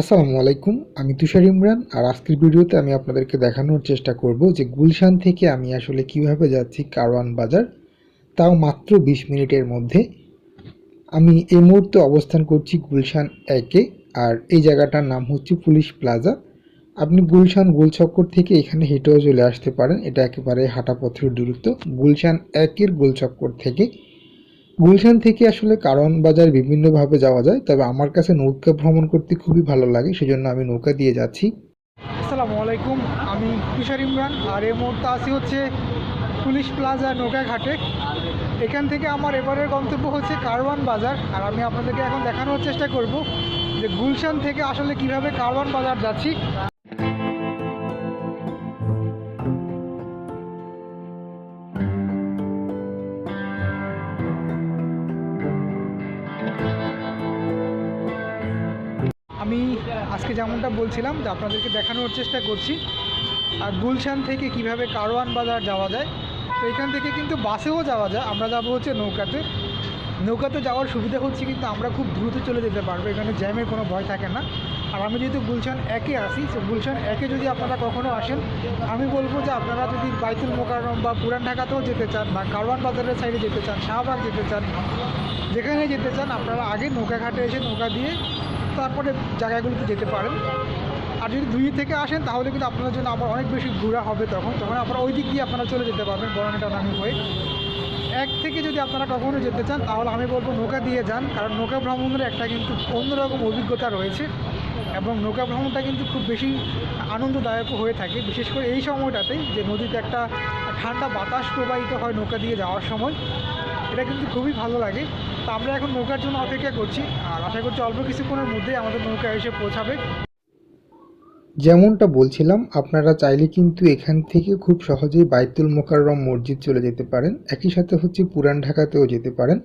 আসসালামু আলাইকুম, আমি তুষার ইমরান আর আজকের ভিডিওতে আমি আপনাদেরকে দেখানোর চেষ্টা করব যে গুলশান থেকে আমি আসলে কীভাবে যাচ্ছি কারওয়ান বাজার। তাও মাত্র বিশ মিনিটের মধ্যে। আমি এই মুহূর্তে অবস্থান করছি গুলশান একে আর এই জায়গাটার নাম হচ্ছে পুলিশ প্লাজা। আপনি গুলশান গোলচক্কর থেকে এখানে হেঁটেও চলে আসতে পারেন। এটা একেবারে হাঁটা পথের দূরত্ব। গুলশান একের গোলচক্কর থেকে গুলশান থেকে আসলে কারণ বাজার বিভিন্নভাবে যাওয়া যায়, তবে আমার কাছে নৌকা ভ্রমণ করতে খুবই ভালো লাগে, সেজন্য আমি নৌকা দিয়ে যাচ্ছি। আসসালামু আলাইকুম, আমি তুষার ইমরান, আর এই মুহূর্তে আসি হচ্ছে পুলিশ প্লাজা নৌকা ঘাটে এখান থেকে আমার এবারের গন্তব্য হচ্ছে কারওয়ান বাজার, আর আমি আপনাদেরকে এখন দেখানোর চেষ্টা করব যে গুলশান থেকে আসলে কীভাবে কারওয়ান বাজার যাচ্ছি। যেমনটা বলছিলাম যে আপনাদেরকে দেখানোর চেষ্টা করছি। আর গুলশান থেকে কীভাবে কারওয়ান বাজার যাওয়া যায়, তো এখান থেকে কিন্তু বাসেও যাওয়া যায়। আমরা যাব হচ্ছে নৌকাতে। নৌকাতে যাওয়ার সুবিধা হচ্ছে কিন্তু আমরা খুব দ্রুত চলে যেতে পারব, এখানে জ্যামের কোনো ভয় থাকে না। আর আমি যেহেতু গুলশান একে আসি সো গুলশান একে যদি আপনারা কখনও আসেন, আমি বলব যে আপনারা যদি বাইতুল মোকারম বা পুরান ঢাকাতেও যেতে চান বা কারওয়ান বাজারের সাইডে যেতে চান, শাহবাগ যেতে চান, যেখানে যেতে চান, আপনারা আগে নৌকা ঘাটে এসে নৌকা দিয়ে তারপরে জায়গাগুলোতে যেতে পারেন। আর যদি দুই থেকে আসেন, তাহলে কিন্তু আপনাদের জন্য আবার অনেক বেশি ঘোরা হবে তখন। তখন আপনারা ওই দিক দিয়ে আপনারা চলে যেতে পারবেন বরানিটা নামি হয়ে। এক থেকে যদি আপনারা কখনো যেতে চান, তাহলে আমি বলব নৌকা দিয়ে যান, কারণ নৌকা ভ্রমণের একটা কিন্তু অন্যরকম অভিজ্ঞতা রয়েছে। এবং নৌকা ভ্রমণটা কিন্তু খুব বেশি আনন্দদায়ক হয়ে থাকে। বিশেষ করে এই সময়টাতেই যে নদীতে একটা ঠান্ডা বাতাস প্রবাহিত হয় নৌকা দিয়ে যাওয়ার সময়, এটা কিন্তু খুবই ভালো লাগে। তো আমরা এখন নৌকার জন্য অপেক্ষা করছি আর আশা করছি অল্প কিছুক্ষণের মধ্যেই আমাদের নৌকা এসে পৌঁছাবে। যেমনটা বলছিলাম, আপনারা চাইলে কিন্তু এখান থেকে খুব সহজেই বাইতুল মোকাররম মসজিদ চলে যেতে পারেন। একই সাথে হচ্ছে পুরান ঢাকাতেও যেতে পারেন।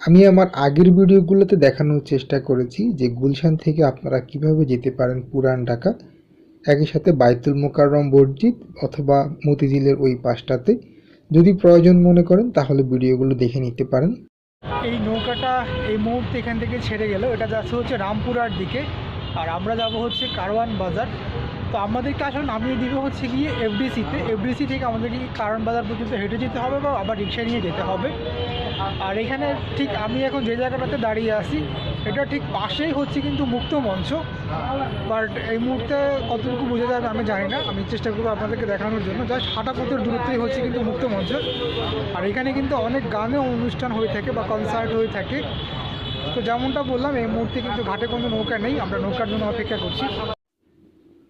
আমি আমার আগের ভিডিওগুলোতে দেখানোর চেষ্টা করেছি যে গুলশান থেকে আপনারা কীভাবে যেতে পারেন পুরান ঢাকা। একই সাথে বাইতুল মোকাররম বর্জিত অথবা মতিঝিলের ওই পাশটাতে। যদি প্রয়োজন মনে করেন তাহলে ভিডিওগুলো দেখে নিতে পারেন। এই নৌকাটা এই মুহূর্তে এখান থেকে ছেড়ে গেল। এটা যাচ্ছে হচ্ছে রামপুরার দিকে। আর আমরা যাব হচ্ছে কারওয়ান বাজার। তো আমাদেরকে আসলে নামিয়ে দিবে হচ্ছে গিয়ে এফডিসিতে এফডিসি থেকে আমাদেরকে কারণ বাজার পর্যন্ত হেঁটে যেতে হবে বা আবার রিক্সা নিয়ে যেতে হবে। আর এখানে ঠিক আমি এখন যে জায়গাটাতে দাঁড়িয়ে আছি, এটা ঠিক পাশেই হচ্ছে কিন্তু মুক্ত মঞ্চ। বাট এই মুহূর্তে কতটুকু বোঝা যাবে আমি জানি না। আমি চেষ্টা করব আপনাদেরকে দেখানোর জন্য। জাস্ট হাঁটা পথের দূরত্বই হচ্ছে কিন্তু মুক্ত মঞ্চ। আর এখানে কিন্তু অনেক গানেও অনুষ্ঠান হয়ে থাকে বা কনসার্ট হয়ে থাকে। তো যেমনটা বললাম, এই মুহূর্তে কিন্তু ঘাটে কোনো নৌকা নেই। আমরা নৌকার জন্য অপেক্ষা করছি।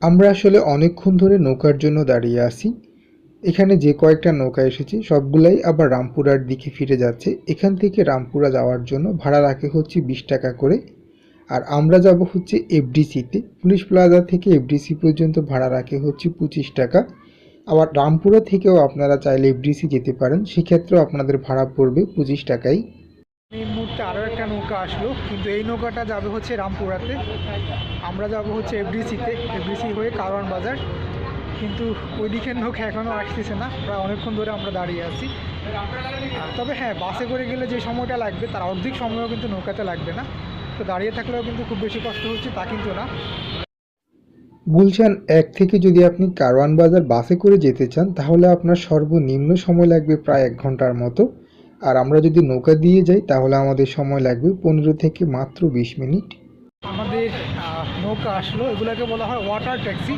আমরা আসলে অনেকক্ষণ ধরে নৌকার জন্য দাঁড়িয়ে আছি। এখানে যে কয়েকটা নৌকা এসেছে, সবগুলাই আবার রামপুরার দিকে ফিরে যাচ্ছে। এখান থেকে রামপুরা যাওয়ার জন্য ভাড়া রাখে হচ্ছে বিশ টাকা করে। আর আমরা যাব হচ্ছে এফডিসিতে। পুলিশ প্লাজা থেকে এফডিসি পর্যন্ত ভাড়া রাখে হচ্ছে পঁচিশ টাকা। আবার রামপুরা থেকেও আপনারা চাইলে এফডিসি যেতে পারেন। সেক্ষেত্রেও আপনাদের ভাড়া পড়বে পঁচিশ টাকাই। এই মুহূর্তে আরও একটা নৌকা আসলো, কিন্তু এই নৌকাটা যাবে হচ্ছে রামপুরাতে। আমরা যাব হচ্ছে এফডিসিতে, এফডিসি হয়ে কারওয়ান বাজার। কিন্তু ওই দিকের নৌকা এখনও আসতেছে না, প্রায় অনেকক্ষণ ধরে আমরা দাঁড়িয়ে আছি। তবে হ্যাঁ বাসে করে গেলে যে সময়টা লাগবে, তার অর্ধেক সময়ও কিন্তু নৌকাতে লাগবে না। তো দাঁড়িয়ে থাকলেও কিন্তু খুব বেশি কষ্ট হচ্ছে, তা কিন্তু না। গুলশান এক থেকে যদি আপনি কারওয়ান বাজার বাসে করে যেতে চান, তাহলে আপনার সর্বনিম্ন সময় লাগবে প্রায় এক ঘণ্টার মতো। আর আমরা যদি নৌকা দিয়ে যাই, তাহলে আমাদের সময় লাগবে পনেরো থেকে মাত্র বিশ মিনিট। আমাদের নৌকা আসলো। এগুলোকে বলা হয় ওয়াটার ট্যাক্সি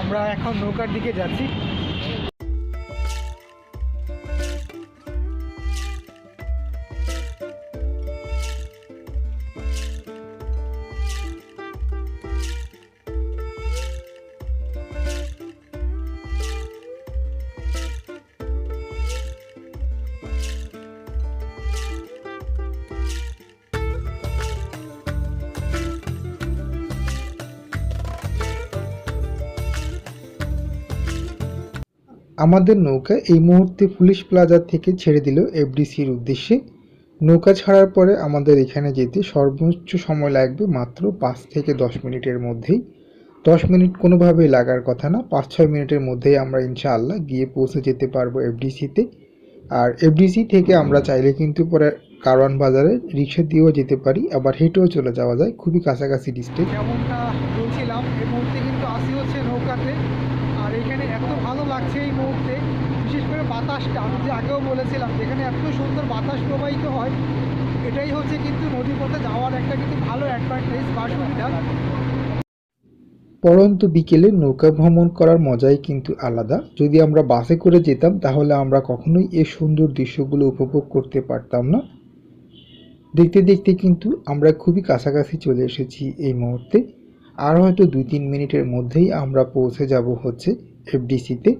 আমরা এখন নৌকার দিকে যাচ্ছি। আমাদের নৌকা এই মুহূর্তে পুলিশ প্লাজা থেকে ছেড়ে দিল এফডিসির উদ্দেশ্যে। নৌকা ছাড়ার পরে আমাদের এখানে যেতে সর্বোচ্চ সময় লাগবে মাত্র পাঁচ থেকে দশ মিনিটের মধ্যেই। দশ মিনিট কোনোভাবেই লাগার কথা না, পাঁচ ছয় মিনিটের মধ্যেই আমরা ইনশাআল্লাহ গিয়ে পৌঁছে যেতে পারব এফডিসিতে। আর এফডিসি থেকে আমরা চাইলে কিন্তু পরে কারওয়ান বাজারে রিক্সা দিয়েও যেতে পারি, আবার হেঁটেও চলে যাওয়া যায়, খুবই কাছাকাছি ডিস্ট্রিক্ট যেমনটা বলছিলাম এই মুহূর্তে কিন্তু আসি হচ্ছে নৌকাতে আর এখানে এত ভালো লাগছে এই মুহূর্তে বিশেষ করে আমি যে আগেও বলেছিলাম, যেখানে এত সুন্দর বাতাস প্রবাহিত হয়, এটাই হচ্ছে কিন্তু নদী পথে যাওয়ার একটা কিন্তু ভালো অ্যাডভান্টেজ বা সুবিধা। পরন্ত বিকেলে নৌকা ভ্রমণ করার মজাই কিন্তু আলাদা। যদি আমরা বাসে করে যেতাম, তাহলে আমরা কখনোই এই সুন্দর দৃশ্যগুলো উপভোগ করতে পারতাম না। দেখতে দেখতে কিন্তু আমরা খুবই কাছাকাছি চলে এসেছি এই মুহূর্তে। আর হয়তো দুই তিন মিনিটের মধ্যেই আমরা পৌঁছে যাব হচ্ছে এফডিসিতে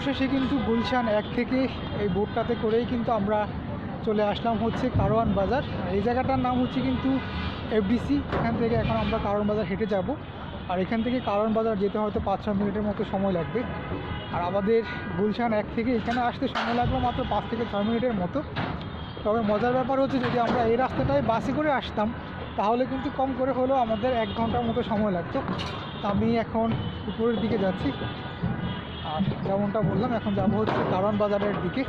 অবশেষে কিন্তু গুলশান এক থেকে এই বোটটাতে করেই কিন্তু আমরা চলে আসলাম হচ্ছে কারওয়ান বাজার। এই জায়গাটার নাম হচ্ছে কিন্তু এফডিসি। এখান থেকে এখন আমরা কারওয়ান বাজার হেঁটে যাব। আর এখান থেকে কারওয়ান বাজার যেতে হয়তো পাঁচ ছ মিনিটের মতো সময় লাগবে। আর আমাদের গুলশান এক থেকে এখানে আসতে সময় লাগবে মাত্র পাঁচ থেকে ছয় মিনিটের মতো। তবে মজার ব্যাপার হচ্ছে যদি আমরা এই রাস্তাটায় বাসে করে আসতাম, তাহলে কিন্তু কম করে হলেও আমাদের এক ঘণ্টার মতো সময় লাগতো। আমি এখন উপরের দিকে যাচ্ছি। আর যেমনটা বললাম, এখন যাব হচ্ছে কারওয়ান বাজারের দিকে।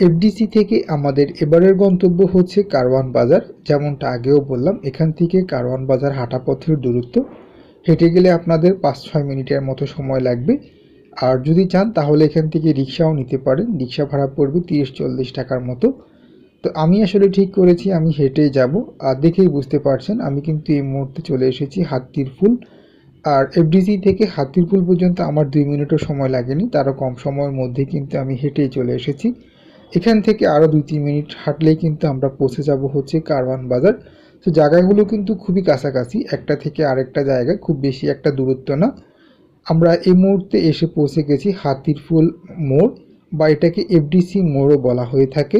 এফডিসি থেকে আমাদের এবারের গন্তব্য হচ্ছে কারওয়ান বাজার। যেমনটা আগেও বললাম, এখান থেকে কারওয়ান বাজার হাঁটা পথের দূরত্ব। হেঁটে গেলে আপনাদের পাঁচ ছয় মিনিটের মতো সময় লাগবে। আর যদি চান, তাহলে এখান থেকে রিক্সাও নিতে পারেন। রিক্সা ভাড়া পড়বে তিরিশ চল্লিশ টাকার মতো। তো আমি আসলে ঠিক করেছি, আমি হেঁটেই যাব। আর দেখেই বুঝতে পারছেন, আমি কিন্তু এই মুহূর্তে চলে এসেছি হাতির ফুল আর এফডিসি থেকে হাতির ফুল পর্যন্ত আমার দুই মিনিটও সময় লাগেনি, তারও কম সময়ের মধ্যে কিন্তু আমি হেঁটেই চলে এসেছি। এখান থেকে আরও দুই তিন মিনিট হাঁটলেই কিন্তু আমরা পৌঁছে যাব হচ্ছে কারওয়ান বাজার। তো জায়গাগুলো কিন্তু খুবই কাছাকাছি, একটা থেকে আরেকটা জায়গা, খুব বেশি একটা দূরত্ব না। আমরা এই মুহূর্তে এসে পৌঁছে গেছি হাতির ফুল মোড়, বা এটাকে এফডিসি মোড়ও বলা হয়ে থাকে।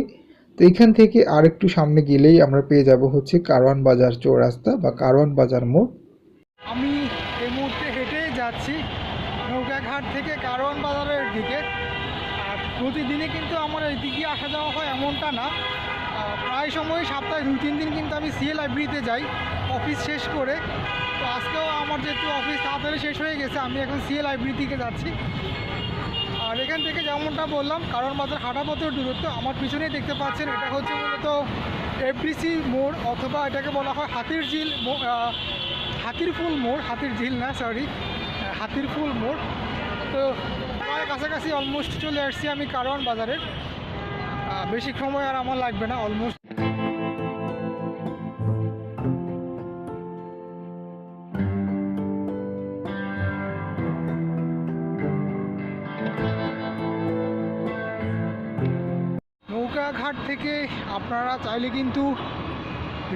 তো এখান থেকে আরেকটু সামনে গেলেই আমরা পেয়ে যাব হচ্ছে কারওয়ান বাজার চৌরাস্তা বা কারওয়ান বাজার মোড়। আমি যাচ্ছি নৌকাঘাট থেকে কারওয়ান বাজারের দিকে। আর প্রতিদিনই কিন্তু আমার এই দিকে আসা যাওয়া হয় এমনটা না। প্রায় সময় সপ্তাহে দুই, তিন দিন কিন্তু আমি সিএ লাইব্রেরিতে যাই অফিস শেষ করে। তো আজকেও আমার যেহেতু অফিস তাড়াতাড়ি শেষ হয়ে গেছে, আমি এখন সিএ লাইব্রেরি থেকে যাচ্ছি। আর এখান থেকে যেমনটা বললাম কারণ বাজার হাঁটা পথের দূরত্ব, আমার পিছনেই দেখতে পাচ্ছেন, এটা হচ্ছে মূলত এফডিসি মোড়, অথবা এটাকে বলা হয় হাতির ঝিল হাতির ফুল মোড় হাতির ঝিল না সরি হাতির ফুল মোড়। তো প্রায় কাছাকাছি অলমোস্ট চলে আসছি আমি কারওয়ান বাজারের। বেশি সময় আর আমার লাগবে না অলমোস্ট নৌকাঘাট থেকে আপনারা চাইলে কিন্তু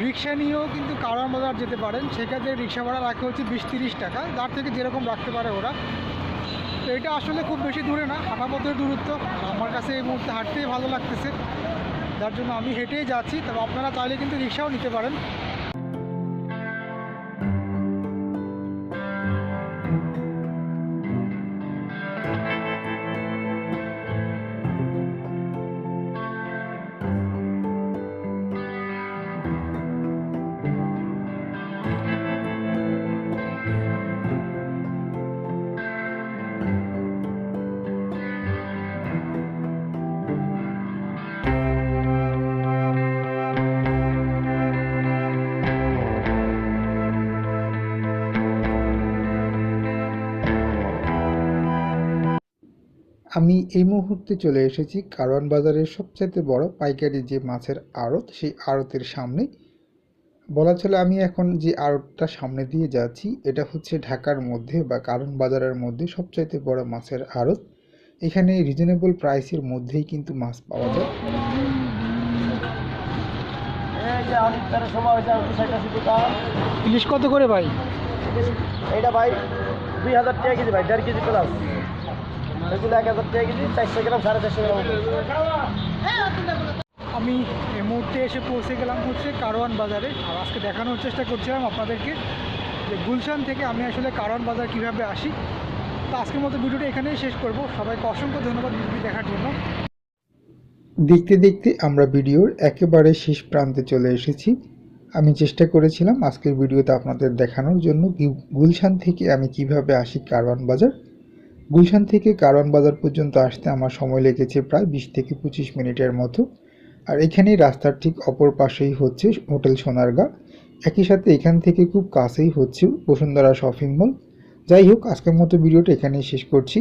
রিক্সা নিয়েও কিন্তু কারওয়ান বাজার যেতে পারেন। সেক্ষেত্রে রিক্সা ভাড়া রাখা হচ্ছে বিশ তিরিশ টাকা। তার থেকে যেরকম রাখতে পারে ওরা। তো এটা আসলে খুব বেশি দূরে না হাঁটা পথের দূরত্ব। আমার কাছে এই মুহূর্তে হাঁটতেই ভালো লাগতেছে। যার জন্য আমি হেঁটেই যাচ্ছি। তবে আপনারা চাইলে কিন্তু রিক্সাও নিতে পারেন। আমি এই মুহূর্তে চলে এসেছি কারওয়ান বাজারের সবচাইতে বড় পাইকারি যে মাছের আড়ত সেই আড়তের সামনে। বলা চলে আমি এখন যে আড়তটা সামনে দিয়ে যাচ্ছি এটা হচ্ছে ঢাকার মধ্যে বা কারণ বাজারের মধ্যে সবচাইতে বড় মাছের আড়ত। এখানে রিজনেবল প্রাইসের মধ্যেই কিন্তু মাছ পাওয়া যায়। এই যে অনেকটার সময় হয়েছে আমি বিষয়টা দোকান ইলিশ কত করে ভাই? এইটা ভাই দুই হাজার টাকা কেজি ভাই দেড় কেজি প্লাস এগুলো এক হাজার টাকা কেজি চারশো গ্রাম সাড়ে চারশো গ্রাম আমি এই মুহূর্তে এসে পৌঁছে গেলাম হচ্ছে কারওয়ান বাজারে। আর আজকে দেখানোর চেষ্টা করছিলাম আপনাদেরকে যে গুলশান থেকে আমি আসলে কারওয়ান বাজার কীভাবে আসি। তো আজকের মতো ভিডিওটা এখানেই শেষ করব। সবাইকে অসংখ্য ধন্যবাদ ভিডিওটি দেখার জন্য। দেখতে দেখতে আমরা ভিডিওর একেবারে শেষ প্রান্তে চলে এসেছি। আমি চেষ্টা করেছিলাম আজকের ভিডিওতে আপনাদের দেখানোর জন্য গুলশান থেকে আমি কীভাবে আসি কারওয়ান বাজার। গুলশান থেকে কারওয়ান বাজার পর্যন্ত আসতে আমার সময় লেগেছে প্রায় বিশ থেকে পঁচিশ মিনিটের মতো। আর এখানেই রাস্তার ঠিক অপর পাশেই হচ্ছে হোটেল সোনারগা। একই সাথে এখান থেকে খুব কাছেই হচ্ছে বসুন্ধরা শপিং মল। যাই হোক, আজকের মতো ভিডিওটা এখানেই শেষ করছি।